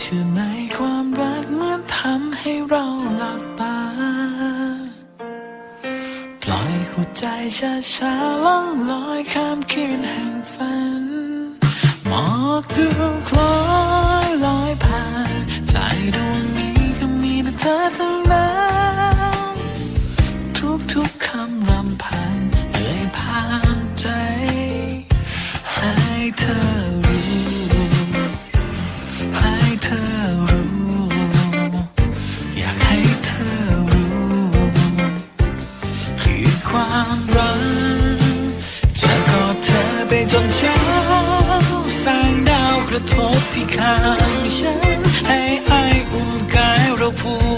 เชื่อไหมความรักเหมันทำให้เราหลับตา ปล่อยหัวใจช้าช้าๆล่องลอยข้ามคืนแห่งฝัน หมอกดูคล้อยลอยผ่าน ใจดวงนี้ก็มีแต่เธอเท่านั้นทุกๆคำรำพันเอ่ยผ่านใจ ให้เธอ ความรักจะกอดเธอไปจนเช้าแสงดาวกระทบที่ข้างฉันให้ไออุ่นกายเราผูก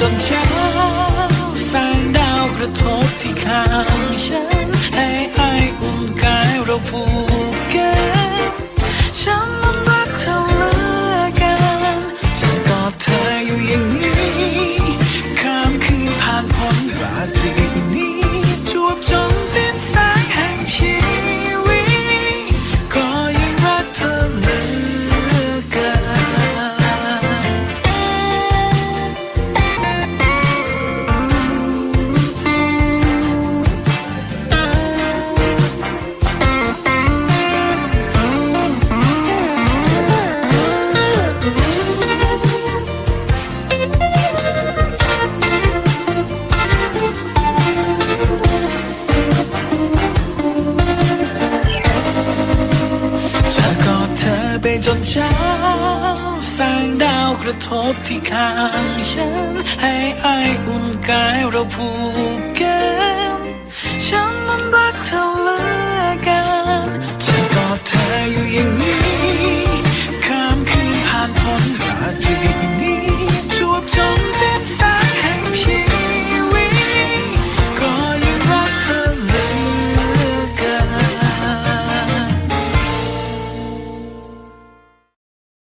จนเช้าแสงดาวกระทบที่ข้างฉันให้ไออุ่นกายเราพู จนเช้าแสงดาวกระทบที่ข้างฉัน ให้ไออุ่นกายเราผูกกันฉันนั้นรักเธอเลย